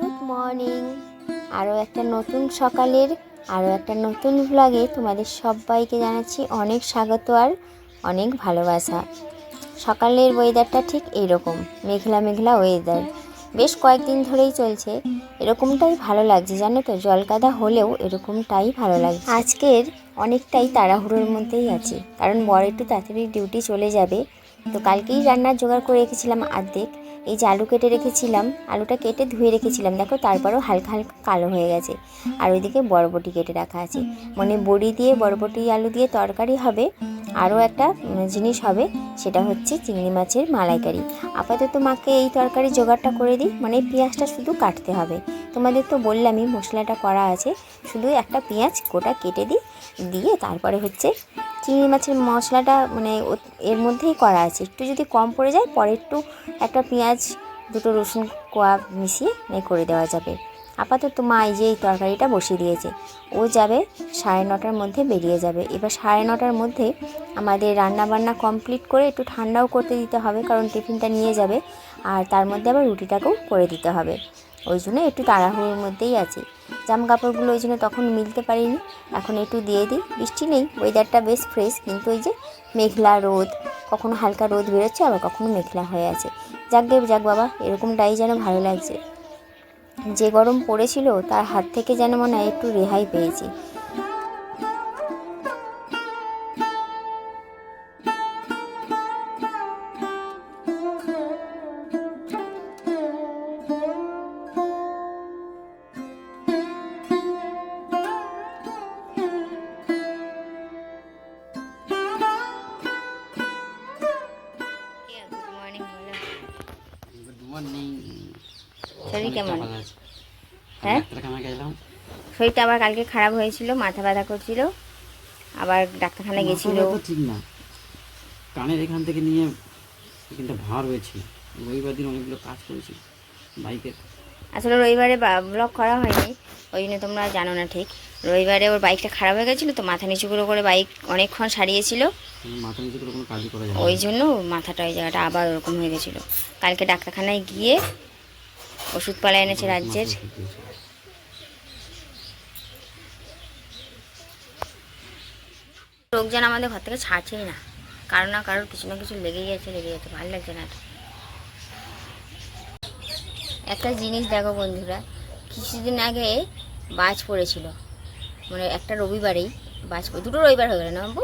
Good morning আরও একটা নতুন সকালের আরও একটা নতুন ভ্লগে তোমাদের সবাইকে জানাচ্ছি অনেক স্বাগত আর অনেক ভালোবাসা। সকালের ওয়েদারটা ঠিক এইরকম মেঘলা মেঘলা ওয়েদার বেশ কয়েকদিন ধরেই চলছে, এরকমটাই ভালো লাগছে, জানো তো? জলকাদা হলেও এরকমটাই ভালো লাগছে। আজকের অনেকটাই তাড়াহুড়োর মধ্যেই আছি, কারণ বর একটু তাড়াতাড়ি ডিউটি চলে যাবে। তো কালকেই রান্নার জোগাড় করে রেখেছিলাম অর্ধেক এই যে আলু কেটে রেখেছিলাম, আলুটা কেটে ধুয়ে রেখেছিলাম, দেখো তারপরেও হালকা হালকা কালো হয়ে গেছে। আর ওইদিকে বরবটি কেটে রাখা আছে। মানে বড়ি দিয়ে, বরবটি, আলু দিয়ে তরকারি হবে। আরও একটা জিনিস হবে, সেটা হচ্ছে চিংড়ি মাছের মালাইকারি। আপাতত মাকে এই তরকারি জোগাড়টা করে দিই মানে পেঁয়াজটা শুধু কাটতে হবে। তোমাদের তো বললামই, মশলাটা করা আছে। শুধু একটা পেঁয়াজ গোটা কেটে দিই, দিয়ে তারপরে হচ্ছে চিংড়ি মাছের মশলাটা মানে এর মধ্যেই করা আছে। একটু যদি কম পড়ে যায়, পরে একটু একটা পেঁয়াজ, দুটো রসুন কোয়া মিশিয়ে এ করে দেওয়া যাবে। আপাতত মা এই যে এই তরকারিটা বসিয়ে দিয়েছে। ও যাবে সাড়ে নটার মধ্যে বেরিয়ে যাবে। এবার সাড়ে নটার মধ্যে আমাদের রান্না বান্না কমপ্লিট করে একটু ঠান্ডাও করতে দিতে হবে, কারণ টিফিনটা নিয়ে যাবে। আর তার মধ্যে আবার রুটিটাকেও করে দিতে হবে। ওই জন্য একটু তাড়াহুড়োর মধ্যেই আছি। জামা কাপড়গুলো ওই জন্য তখন মিলতে পারিনি। এখন একটু দিয়ে দিই। বৃষ্টি নেই ওয়েদারটা বেশ ফ্রেশ কিন্তু ওই যে মেঘলা রোদ। কখনো হালকা রোদ বেরোচ্ছে, আবার কখনো মেঘলা হয়ে আছে। যাক গে, যাক বাবা, এরকমটাই যেন ভালো লাগছে। যে গরম পড়েছিল, তার হাত থেকে যেন মনে হয় একটু রেহাই পেয়েছি। শরীর কেমন? হ্যাঁ? শরীরটা আবার কালকে খারাপ হয়েছিল মাথা ব্যথা করছিল আবার ডাক্তারখানায় গেছিল। ঠিক না। কানের এখান থেকে নিয়ে এখানটা ভার হয়েছে। রবিবার দিন অনেকগুলো কাজ করেছি বাইকের। আসলে রবিবারে ব্লগ করা হয়নি ওই জন্য তোমরা জানো না ঠিক। রবিবারে ওর বাইকটা খারাপ হয়ে গেছিল তো মাথা নিচু করে করে বাইক অনেকক্ষণ সারিয়েছিল। মাথা নিচে করে কোনো কাজই করা যায় ওই জন্য মাথাটা ওই জায়গাটা আবার ওরকম হয়ে গেছিল। কালকে ডাক্তারখানায় গিয়ে ওষুধপালা এনেছে রাজ্যের। যেন আমাদের ঘর থেকে ছাড়ছেই না। কারও না কারোর কিছু না কিছু লেগেই যাচ্ছে লেগে যাচ্ছে ভালো লাগছে না। একটা জিনিস দেখো বন্ধুরা, কিছুদিন আগে বাজ পড়েছিল। মানে একটা রবিবারেই বাজ দুটো রবিবার হয়ে গেল না বাবু?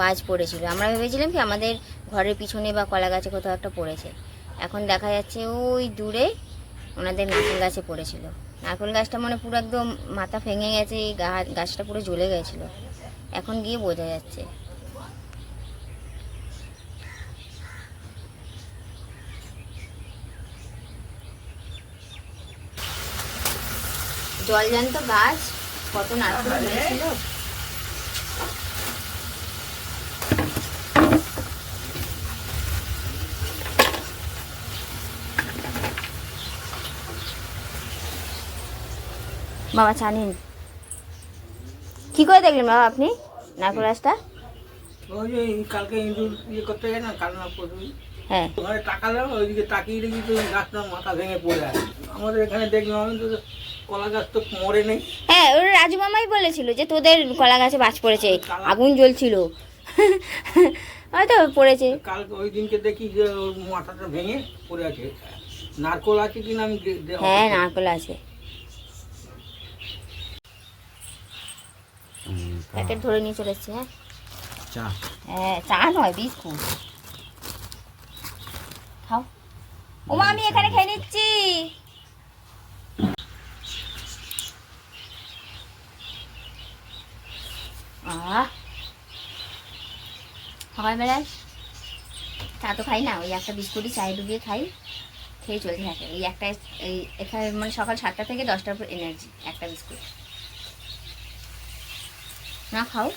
বাজ পড়েছিল। আমরা ভেবেছিলাম কি আমাদের ঘরের পিছনে বা কলা গাছে কোথাও একটা পড়েছে। এখন দেখা যাচ্ছে ওই দূরে ওনাদের নারকেল গাছে পড়েছিল। নারকেল গাছটা মানে পুরো একদম মাথা ভেঙে গেছে, এই গাছটা পুরো জ্বলে গেছিল। এখন গিয়ে বোঝা যাচ্ছে। জল জলজান্ত গাছ, কত নারকেল হয়েছিল। বাবা জানেন। কি করে দেখলেন বাবা আপনি? নারকেল গাছটা ওই যে কালকে ইঁদুর ইয়ে করতে যায় না কাল না পড়বি হ্যাঁ। ওখানে তাকালাম ওইদিকে তাকিয়ে দেখি তো গাছটা মাথা ভেঙে পড়ে আছে। আমাদের এখানে দেখলাম আমি তো কলা গাছ তো মরে নেই। হ্যাঁ ওর রাজু মামাই বলেছিল যে তোদের কলা গাছে বাজ পড়েছে আগুন জ্বলছিল। হয়তো পড়েছে। কাল ওই দিনকে দেখি যে মাথাটা ভেঙে পড়ে আছে। নারকোল আছে কিনা আমি হ্যাঁ নারকেল আছে। প্যাকেট ধরে নিয়ে চলে এসছে হ্যাঁ? চা। হ্যাঁ চা নয় বিস্কুট। খাও। ওমা আমি এখানে খেয়ে নিচ্ছি। আহ। সকালবেলায় চা তো খাই না ওই একটা বিস্কুটই চায়ে ডুবিয়ে খাই। খেয়ে চলতে থাকে। এই একটা এই এখানে মানে সকাল সাতটা থেকে দশটার উপর এনার্জি একটা বিস্কুট। না খাও?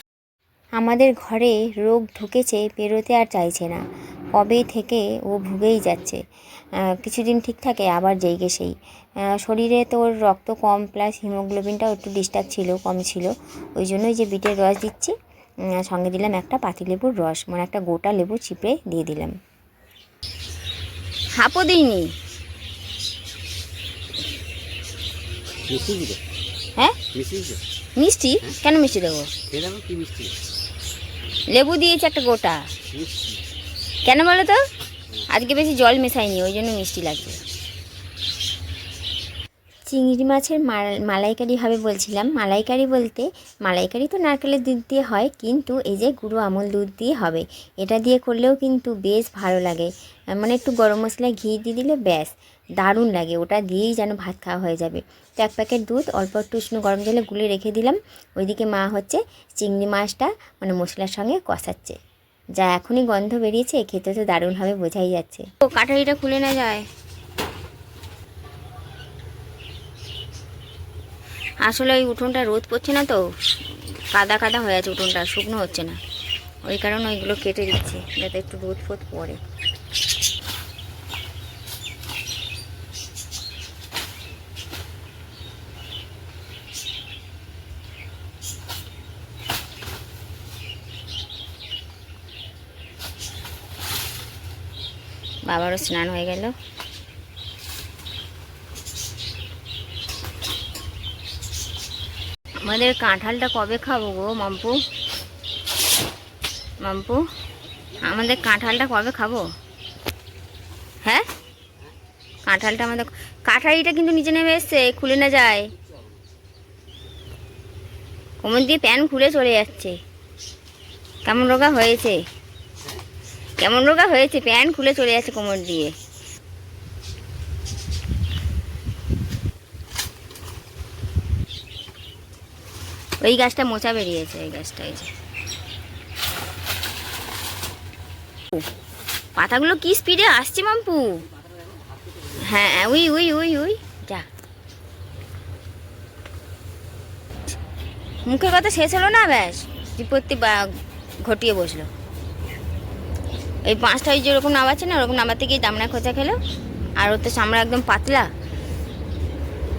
আমাদের ঘরে রোগ ঢুকেছে বেরোতে আর চাইছে না। কবে থেকে ও ভুগেই যাচ্ছে। কিছুদিন ঠিক থাকে আবার জেগে সেই। শরীরে তো ওর রক্ত কম প্লাস হিমোগ্লোবিনটাও একটু ডিস্টার্ব ছিল কম ছিল। ওই জন্যই যে বিটের রস দিচ্ছি সঙ্গে দিলাম একটা পাতিলেবুর রস মানে একটা গোটা লেবু চিপড়ে দিয়ে দিলাম। হাঁপও দিইনি। হ্যাঁ? মিষ্টি? কেন মিষ্টি দেবো? কি মিষ্টি? লেবু দিয়েছে একটা গোটা। কেন বলো তো? আজকে বেশি জল মেশাইনি ওই জন্য মিষ্টি লাগছে চিংড়ি মাছের মাল- মালাইকারি হবে বলছিলাম। মালাইকারি বলতে মালাইকারি তো নারকেলের দুধ দিয়ে হয় কিন্তু এই যে গুঁড়ো আমল দুধ দিয়ে হবে এটা দিয়ে করলেও কিন্তু বেশ ভালো লাগে। মানে একটু গরম মশলায় ঘি দিয়ে দিলে ব্যাস। দারুণ লাগে। ওটা দিয়েই যেন ভাত খাওয়া হয়ে যাবে। তো এক প্যাকেট দুধ, অল্প একটু উষ্ণ গরম জলে গুলে রেখে দিলাম। ওইদিকে মা হচ্ছে চিংড়ি মাছটা মানে মশলার সঙ্গে কষাচ্ছে। যা এখনই গন্ধ বেরিয়েছে, খেতে তো দারুণভাবে বোঝাই যাচ্ছে। ও, কাটারিটা খুলে না যায়? আসলে ওই উঠোনটা রোদ পড়ছে না তো। কাদা কাদা হয়ে আছে উঠোনটা, শুকনো হচ্ছে না। ওই কারণে ওইগুলো কেটে দিচ্ছে, যাতে একটু রোদ ফোদ পড়ে। বাবারও স্নান হয়ে গেল। আমাদের কাঁঠালটা কবে খাব গো, মাম্পু? মাম্পু, আমাদের কাঁঠালটা কবে খাব? হ্যাঁ? কাঁঠালটা আমাদের, কাঁঠালিটা কিন্তু নিচে নেমে এসছে, খুলে না যায়। কোমর দিয়ে প্যান খুলে চলে যাচ্ছে। কেমন রোগা হয়েছে? কেমন রোগা হয়েছে? প্যান্ট খুলে চলে যাচ্ছে কোমর দিয়ে। ওই গাছটা মোচা বেরিয়েছে ওই গাছটা, এই যে। পাতাগুলো কি স্পিডে আসছে, মাম্পু? হ্যাঁ উই উই উই উই, যা। মুখের কথা শেষ হলো না, ব্যাস। বিপত্তি বা ঘটিয়ে বসল। এই পাঁচটা ওই যেরকম নামাচ্ছে না, ওরকম নামাতে গিয়ে দামনা খোঁচা খেলো। আর ওর তো একদম পাতলা।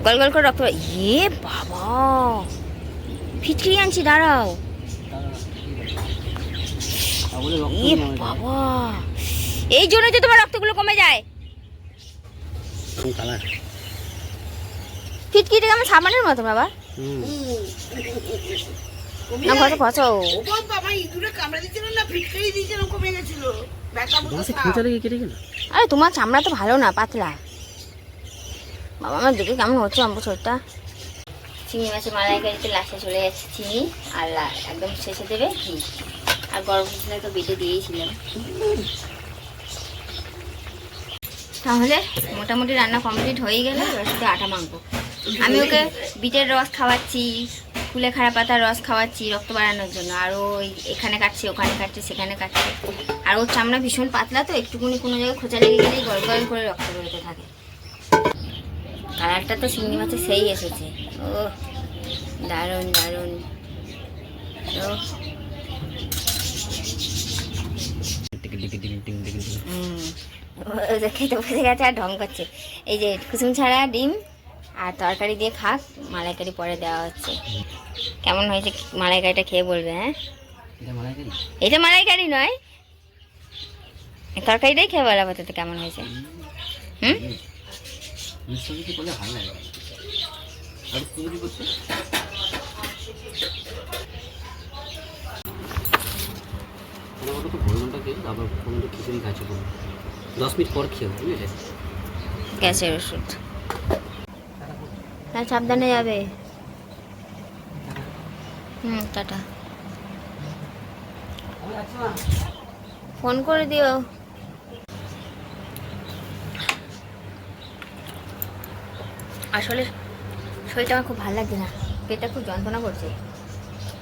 গল গল করে রক্ত ইয়ে বাবা! ফিচকিরি আনছি, দাঁড়াও। বাবা! এই জন্যই তো তোমার রক্তগুলো কমে যায়। ফিটকিটা কেমন সাবানের মতো বাবা। হুম না ঘষো ঘষো ও বাবা ইঁদুরে কামড়ে দিচ্ছিল না ফিটকারি দিয়েছিল কমে গেছিল ব্যথা মতো গাছে সাপ। খোঁচা লেগে কেটে গেল? আরে তোমার চামড়া তো ভালো না পাতলা। বাবা আমার দেখে কেমন হচ্ছে অম্বু শরীরটা। চিংড়ি মাছের মালাইকারিতে লাস্টে চলে যাচ্ছে চিনি আর একদম শেষে দেবে ঘি। আর গরম মশলা তো বেটে দিয়েছিলাম। তাহলে মোটামুটি রান্না কমপ্লিট হয়ে গেল এবার শুধু আটা মাখবো। আমি ওকে বিটের রস খাওয়াচ্ছি। কুলেখাড়া পাতার রস খাওয়াচ্ছি, রক্ত বাড়ানোর জন্য। আর ওই এখানে কাটছে, ওখানে কাটছে, সেখানে কাটছে। আর ওর চামড়া ভীষণ পাতলা তো, একটুকুনি কোনো জায়গায় খোঁচা লেগে গেলেই গল গল করে রক্ত বেরোতে থাকে। কালারটা তো চিংড়ি মাছের সেই এসেছে। ও দারুণ দারুণ। ও খেতে বসে গেছে আর ঢং করছে। এই যে কুসুম ছাড়া ডিম আর তরকারি দিয়ে খাক মালাইকারি পরে দেওয়া হচ্ছে। কেমন হয়েছে মালাইকারিটা খেয়ে বলবে হ্যাঁ? এটা মালাইকারি? মালাইকারি নয়। তরকারিটাই খেয়ে বলা তো কেমন হয়েছে। হুম। দশ মিনিট পর খেয়ে গ্যাসের ওষুধ। হ্যাঁ সাবধানে যাবে। হুম, টাটা। ফোন করে দিও। আসলে শরীরটা আমার খুব ভালো লাগছে না। পেটটা খুব যন্ত্রণা করছে।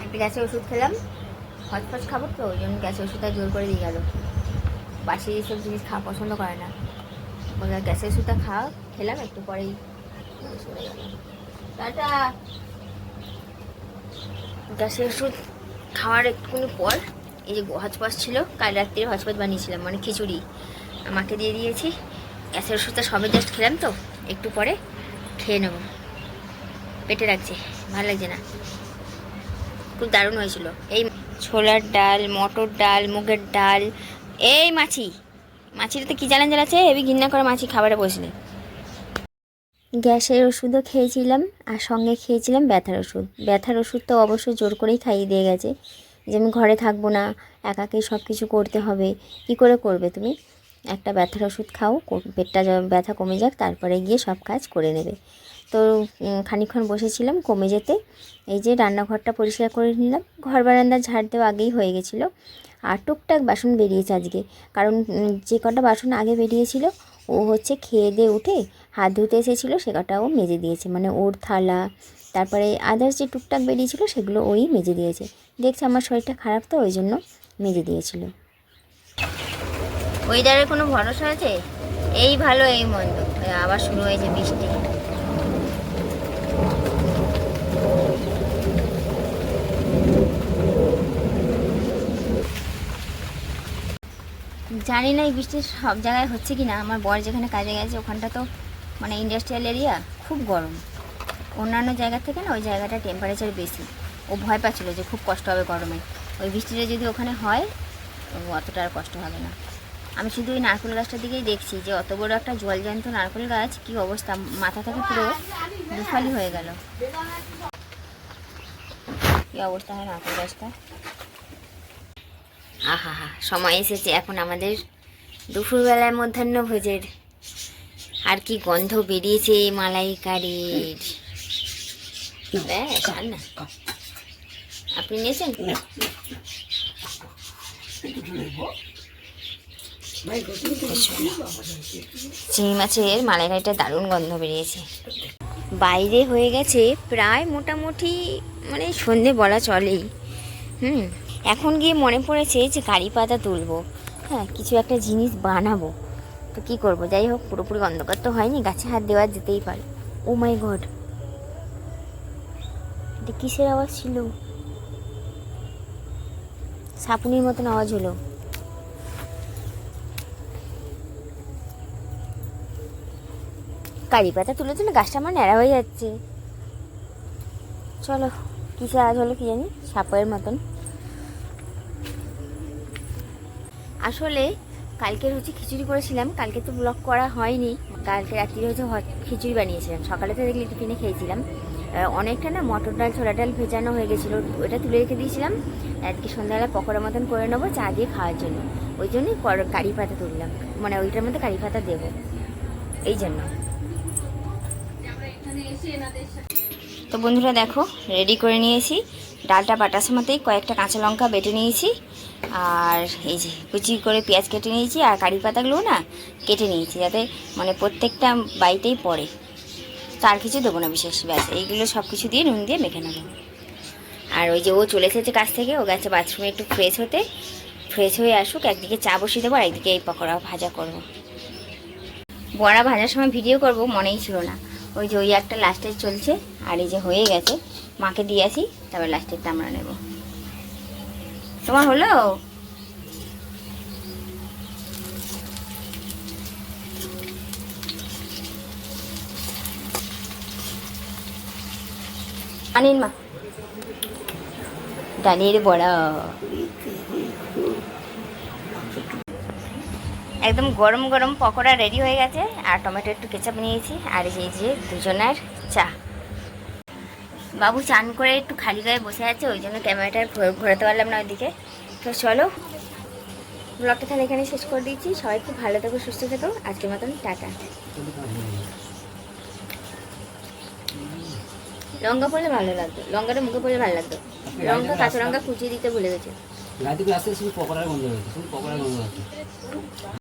একটা গ্যাসের ওষুধ খেলাম। হটফট খাব তো, ওই জন্য গ্যাসের ওষুধটা জোর করে দিয়ে গেল। বাসি এইসব জিনিস খাওয়া পছন্দ করে না। বললাম গ্যাসের ওষুধটা খাওয়া, খেলাম, একটু পরেই গ্যাসের ওষুধ খাওয়ার একটুখানি পর, এই যে হজপাস ছিল, কাল রাত্রে হজপাস বানিয়েছিলাম মানে খিচুড়ি। আমাকে দিয়ে দিয়েছি, গ্যাসের ওষুধটা সবে জাস্ট খেলাম তো, একটু পরে খেয়ে নেব। পেটে রাখছে, ভালো লাগছে না। খুব দারুণ হয়েছিল। এই ছোলার ডাল, মটর ডাল, মুগের ডাল, এই মাছি। মাছিটা তো কী জ্বালান জ্বালাচ্ছে, হেবি ঘৃণা করে মাছি খাবারে বসলে গ্যাসের ওষুধও খেয়েছিলাম আর সঙ্গে খেয়েছিলাম ব্যথার ওষুধ। ব্যথার ওষুধ তো অবশ্য জোর করেই খাইয়ে দিয়ে গেছে যে আমি ঘরে থাকব না একাকে সব কিছু করতে হবে। কি করে করবে তুমি? একটা ব্যথার ওষুধ খাও পেটটা ব্যথা কমে যাক তারপরে গিয়ে সব কাজ করে নেবে। তো উম, খানিকক্ষণ বসেছিলাম কমে যেতে। এই যে রান্নাঘরটা পরিষ্কার করে নিলাম। ঘর বারান্দা ঝাড় দেওয়া আগেই হয়ে গেছিল। আর টুকটাক বাসন বেরিয়েছে আজকে। কারণ যে কটা বাসন আগে বেরিয়েছিল ও হচ্ছে খেয়ে দিয়ে উঠে হাত ধুতে এসেছিল সে কটাও মেজে দিয়েছে। মানে ওর থালা, তারপরে আদার্স যে টুকটাক বেরিয়েছিলো, সেগুলো ওই মেজে দিয়েছে। দেখছে আমার শরীরটা খারাপ তো, ওই জন্য মেজে দিয়েছিল। ওয়েদারের কোনো ভরসা আছে? এই ভালো, এই মন্দ। আবার শুরু হয়েছে বৃষ্টি। জানি না এই বৃষ্টি সব জায়গায় হচ্ছে কি না আমার বর যেখানে কাজে গেছে, ওখানটা তো মানে ইন্ডাস্ট্রিয়াল এরিয়া খুব গরম। অন্যান্য জায়গা থেকে না, ওই জায়গাটা টেম্পারেচার বেশি। ও ভয় পাচ্ছিল যে খুব কষ্ট হবে গরমে। ওই বৃষ্টিটা যদি ওখানে হয় অতটা আর কষ্ট হবে না। আমি শুধু ওই নারকেল গাছটার দিকেই দেখছি যে অত বড় একটা জলজ্যান্ত নারকেল গাছ, কী অবস্থা? মাথা থেকে পুরো দুফালি হয়ে গেল। কী অবস্থা হয় নারকেল গাছটা? আহা হা সময় এসেছে। এখন আমাদের দুপুরবেলায় মধ্যাহ্ন ভোজের আর কি গন্ধ বেরিয়েছে মালাইকারির। ব্যাস আর না। আপনি নিয়েছেন? চিংড়ি মাছের মালাইকারিটা দারুণ গন্ধ বেরিয়েছে। বাইরে হয়ে গেছে প্রায় মোটামুটি মানে সন্ধে বলা চলেই। হুম এখন গিয়ে মনে পড়েছে যে কারি পাতা তুলবো। হ্যাঁ কিছু একটা জিনিস বানাবো। তো কি করব? যাই হোক, পুরোপুরি অন্ধকার তো হয়নি, গাছে হাত দেওয়া যেতেই পারে। Oh my god. এটা কিসের আওয়াজ ছিল? সাপুনির মতন আওয়াজ হলো। কারি পাতা তুলে তুলে গাছটা আমার ন্যাড়া হয়ে যাচ্ছে। চলো কিসে আওয়াজ হলো কি জানি? সাপের মতন। আসলে কালকে হচ্ছে খিচুড়ি করেছিলাম, কালকে তো ব্লগ করা হয়নি। কালকে রাত্রিরে হচ্ছে খিচুড়ি বানিয়েছিলাম। সকালে তো দেখলি টিফিনে খেয়েছিলাম। অনেকটা না মটর ডাল, ছোলা ডাল ভেজানো হয়ে গেছিল, ওটা তুলে রেখে দিয়েছিলাম। আজকে সন্ধ্যাবেলা পকোড়া মতন করে নেব, চা দিয়ে খাওয়ার জন্য। ওই জন্যই কারি পাতা তুললাম। মানে ওইটার মধ্যে কারি পাতা দেবো। এই জন্য। তো বন্ধুরা দেখো রেডি করে নিয়েছি। ডালটা বাটার সময়তেই কয়েকটা কাঁচা লঙ্কা বেটে নিয়েছি। আর এই যে কুচি করে পেঁয়াজ কেটে নিয়েছি, আর কারি পাতাগুলো না কেটে নিয়েছি যাতে মানে প্রত্যেকটা বাড়িতেই পড়ে। তার কিছু দেবো না বিশেষ, ব্যাস। এইগুলো সব কিছু দিয়ে নুন দিয়ে মেখে নেব। আর ওই যে ও চলে এসেছে কাছ থেকে, ও গেছে বাথরুমে একটু ফ্রেশ হতে। ফ্রেশ হয়ে আসুক, একদিকে চা বসিয়ে দেবো, আর একদিকে এই পকোড়া ভাজা করব। বড়া ভাজার সময় ভিডিও করব, মনেই ছিল না। ওই যে ওই একটা লাস্টের চলছে, আর এই যে হয়ে গেছে, মাকে দিয়ে আসি, তারপর লাস্টেরটা আমরা নেব। তোমার হলো? আনিন মা। ডালের বড়া। একদম গরম গরম পকোড়া রেডি হয়ে গেছে আর টমেটো একটু কেচাপ নিয়েছি আর এই যে দুজনের চা। বাবু চান করে একটু খালি গায়ে বসে আছে ওই জন্য ক্যামেরাটা ঘোরাতে পারলাম না ওইদিকে। তো চলো ব্লগটা তাহলে এখানে শেষ করে দিচ্ছি। সবাই খুব ভালো থেকো সুস্থ থেকো। আজকের মতন টাটা। লঙ্কা পড়লে ভালো লাগতো। লঙ্কাটা মুখে পড়লে ভালো লাগতো। লঙ্কা কাঁচা লঙ্কা কুচিয়ে দিতে ভুলে গেছে। রাতে আসতে শুধু পকোড়ার গন্ধ হয়েছে শুধু পকোড়ার গন্ধ হচ্ছে।